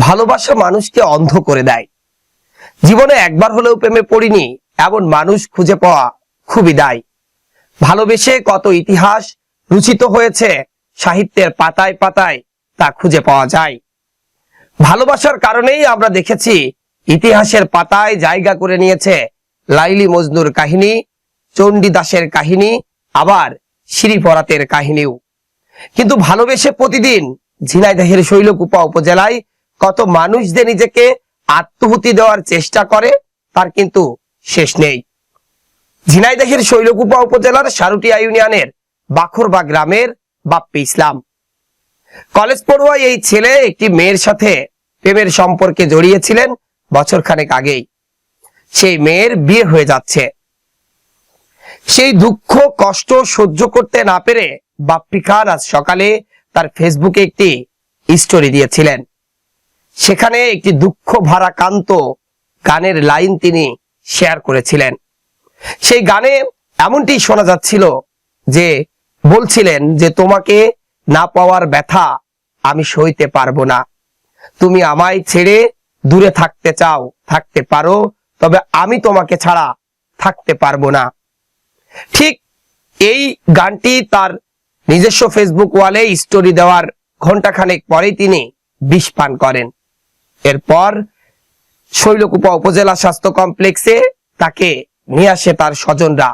ভালোবাসা মানুষকে অন্ধ করে দেয়। জীবনে একবার হলেও প্রেমে পড়িনি, এমন মানুষ খুঁজে পাওয়া খুবই দায়। ভালোবেসে কত ইতিহাস রচিত হয়েছে, সাহিত্যের পাতায় পাতায় তা খুঁজে পাওয়া যায়। ভালোবাসার কারণেই আমরা দেখেছি, ইতিহাসের পাতায় জায়গা করে নিয়েছে লাইলি মজনুর কাহিনী চণ্ডীদাসের কাহিনী, আবার শ্রীপরাতের কাহিনীও। কিন্তু ভালোবেসে প্রতিদিন ঝিনাইদহের শৈলকুপা উপজেলায় কত মানুষদের নিজেকে আত্মহুতি দেওয়ার চেষ্টা করে, তার কিন্তু শেষ নেই। ঝিনাইদহের শৈলকুপা উপজেলার সারুটিয়া ইউনিয়নের বাখরবা গ্রামের বাপ্পি ইসলাম। কলেজ পড়ুয়া এই ছেলে একটি মেয়ের সাথে প্রেমের সম্পর্কে জড়িয়েছিলেন বছর খানেক আগেই। সেই মেয়ের বিয়ে হয়ে যাচ্ছে। সেই দুঃখ, কষ্ট সহ্য করতে না পেরে বাপ্পি খান আজ সকালে তার ফেসবুকে একটি স্টোরি দিয়েছিলেন। সেখানে একটি দুঃখ ভারাকান্ত গানের লাইন তিনি শেয়ার করেছিলেন। সেই গানে এমনটি শোনা যাচ্ছিল যে বলছিলেন যে, তোমাকে না পাওয়ার ব্যথা আমি সইতে পারব না। তুমি আমায় ছেড়ে দূরে থাকতে চাও, থাকতে পারো, তবে আমি তোমাকে ছাড়া থাকতে পারব না। ঠিক এই গানটি তার নিজস্ব ফেসবুক ওয়ালে স্টোরি দেওয়ার ঘন্টাখানেক পরেই তিনি বিষ পান করেন। এরপর শৈলকুপা উপজেলা স্বাস্থ্য কমপ্লেক্সে তাকে নিয়ে আসে তার স্বজনরা।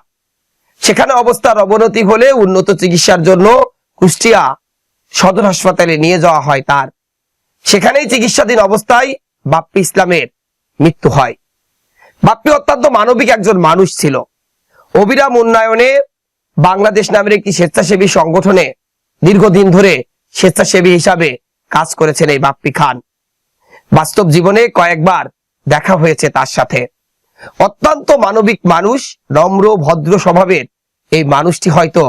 সেখানে অবস্থার অবনতি হলে উন্নত চিকিৎসার জন্য কুষ্টিয়া সদর হাসপাতালে নিয়ে যাওয়া হয় তার। সেখানেই চিকিৎসাধীন অবস্থায় বাপ্পি ইসলামের মৃত্যু হয়। বাপ্পি অত্যন্ত মানবিক একজন মানুষ ছিল। অবিরাম উন্নয়নে বাংলাদেশ নামের একটি স্বেচ্ছাসেবী সংগঠনে দীর্ঘদিন ধরে স্বেচ্ছাসেবী হিসাবে কাজ করেছেন এই বাপ্পি খান। বাস্তব জীবনে কয়েকবার দেখা হয়েছে তার সাথে। অত্যন্ত মানবিক মানুষ, নম্র, ভদ্র স্বভাবের এই মানুষটি হয়তো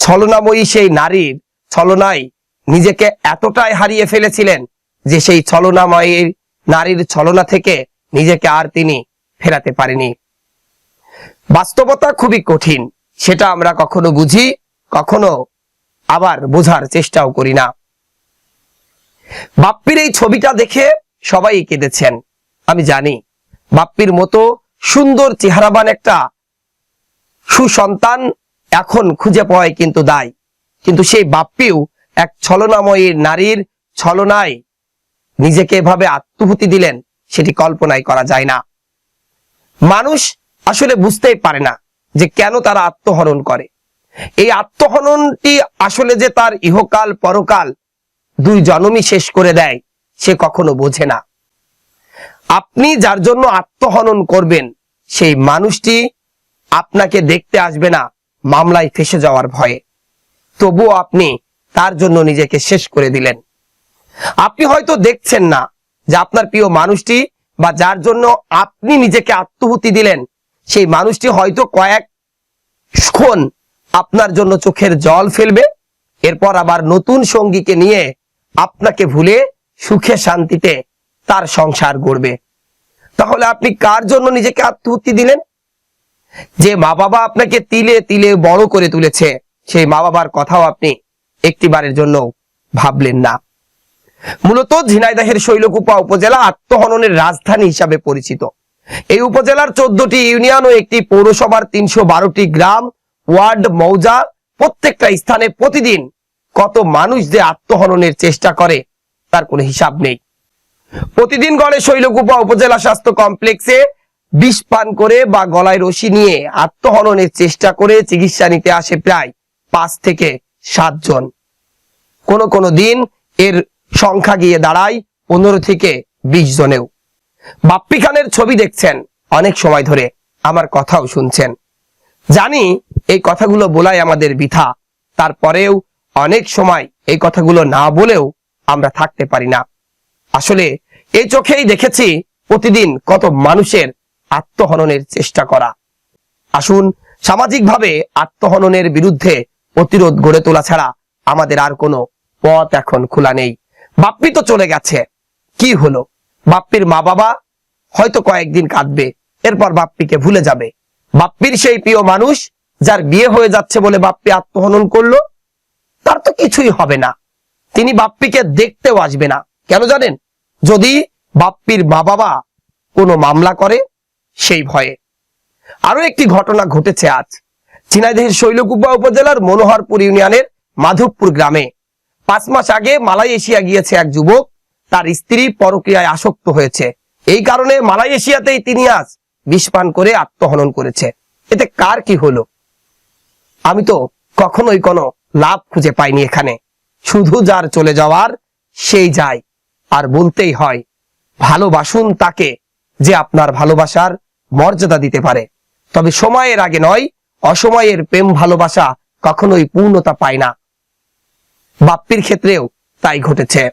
ছলনাময়ী সেই নারীর ছলনায় নিজেকে এতটাই হারিয়ে ফেলেছিলেন যে সেই ছলনাময়ী নারীর ছলনা থেকে নিজেকে আর তিনি ফেরাতে পারেনি। বাস্তবতা খুবই কঠিন, সেটা আমরা কখনো বুঝি, কখনো আবার বোঝার চেষ্টাও করি না। বাপ্পির এই ছবিটা দেখে সবাই কেঁদেছেন, আমি জানি। বাপ্পির মতো সুন্দর চেহারাবান একটা সুসন্তান এখন খুঁজে পাওয়াই কিন্তু দায়। কিন্তু সেই বাপ্পিও এক ছলনাময়ী নারীর ছলনায় নিজেকে এভাবে আত্মহুতি দিলেন, সেটি কল্পনাই করা যায় না। মানুষ আসলে বুঝতেই পারে না যে কেন তারা আত্মহরণ করে। এই আত্মহননটি আসলে যে তার ইহকাল পরকাল দুই জনমই শেষ করে দেয়। সে কখনো বোঝে না। আপনি যার জন্য আত্মহনন করবেন, সেই মানুষটি আপনাকে দেখতে আসবে না, মামলায় ফেসে যাওয়ার ভয়ে। তবুও আপনি তার জন্য নিজেকে শেষ করে দিলেন। আপনি হয়তো দেখছেন না যে আপনার প্রিয় মানুষটি বা যার জন্য আপনি নিজেকে আত্মহুতি দিলেন, সেই মানুষটি হয়তো কয়েক ক্ষণ আপনার জন্য চোখের জল ফেলবে, এরপর আবার নতুন সঙ্গীকে নিয়ে আপনাকে ভুলে সুখে শান্তিতে তার সংসার গড়বে। তাহলে আপনি কার জন্য নিজেকে আত্মহত্যি দিলেন? যে মা বাবা আপনাকে তিলে তিলে বড় করে তুলেছে, সেই মা বাবার কথাও আপনি একটিবারের জন্য ভাবলেন না। মূলত ঝিনাইদাহের শৈলকুপা উপজেলা আত্মহননের রাজধানী হিসাবে পরিচিত। এই উপজেলার চোদ্দটি ইউনিয়ন ও একটি পৌরসভার তিনশো বারোটি গ্রাম, ওয়ার্ড, মৌজা প্রত্যেকটা স্থানে প্রতিদিন কত মানুষ যে আত্মহননের চেষ্টা করে তার কোনো হিসাব নেই। প্রতিদিন গড়ে শৈলকুপা উপজেলা স্বাস্থ্য কমপ্লেক্সে বিষ পান করে বা গলায় রশি নিয়ে আত্মহননের চেষ্টা করে চিকিৎসা নিতে আসে প্রায় পাঁচ থেকে সাত জন। কোন কোন দিন এর সংখ্যা গিয়ে দাঁড়ায় পনেরো থেকে বিশ জনেও। বাপ্পি খানের ছবি দেখছেন অনেক সময় ধরে, আমার কথাও শুনছেন। জানি এই কথাগুলো বলাই আমাদের বৃথা, তারপরেও অনেক সময় এই কথাগুলো না বলেও আমরা থাকতে পারি না। আসলে এই চোখেই দেখেছি প্রতিদিন কত মানুষের আত্মহননের চেষ্টা করা। আসুন, সামাজিকভাবে আত্মহননের বিরুদ্ধে প্রতিরোধ গড়ে তোলা ছাড়া আমাদের আর কোনো পথ এখন খোলা নেই। বাপ্পি তো চলে গেছে। কি হলো? বাপ্পির মা বাবা হয়তো কয়েকদিন কাঁদবে, এরপর বাপ্পিকে ভুলে যাবে। বাপ্পির সেই প্রিয় মানুষ, যার বিয়ে হয়ে যাচ্ছে বলে বাপ্পি আত্মহনন করল, তার তো কিছুই হবে না। তিনি বাপ্পিকে দেখতেও আসবে না। কেন জানেন? যদি বাপ্পির মা বাবা কোনো মামলা করে, সেই ভয়ে। আরও একটি ঘটনা ঘটেছে আজ। ঝিনাইদহের শৈলকুপা উপজেলার মনোহরপুর ইউনিয়নের মাধবপুর গ্রামে। পাঁচ মাস আগে মালয়েশিয়া গিয়েছে এক যুবক। তার স্ত্রী পরক্রিয়ায় আসক্ত হয়েছে। এই কারণে মালয়েশিয়াতেই তিনি আজ বিষপান করে আত্মহনন করেছে। এতে কার কি হলো? আমি তো কখনোই কোনো লাভ খুঁজে পাইনি এখানে। শুধু যার চলে যাওয়ার সেই যায়। আর বলতেই হয়, ভালোবাসুন তাকে যে আপনার ভালোবাসার মর্যাদা দিতে পারে। তবে সময়ের আগে নয়, অসময়ের প্রেম ভালোবাসা কখনোই পূর্ণতা পায় না। বাপ্পির ক্ষেত্রেও তাই ঘটেছে।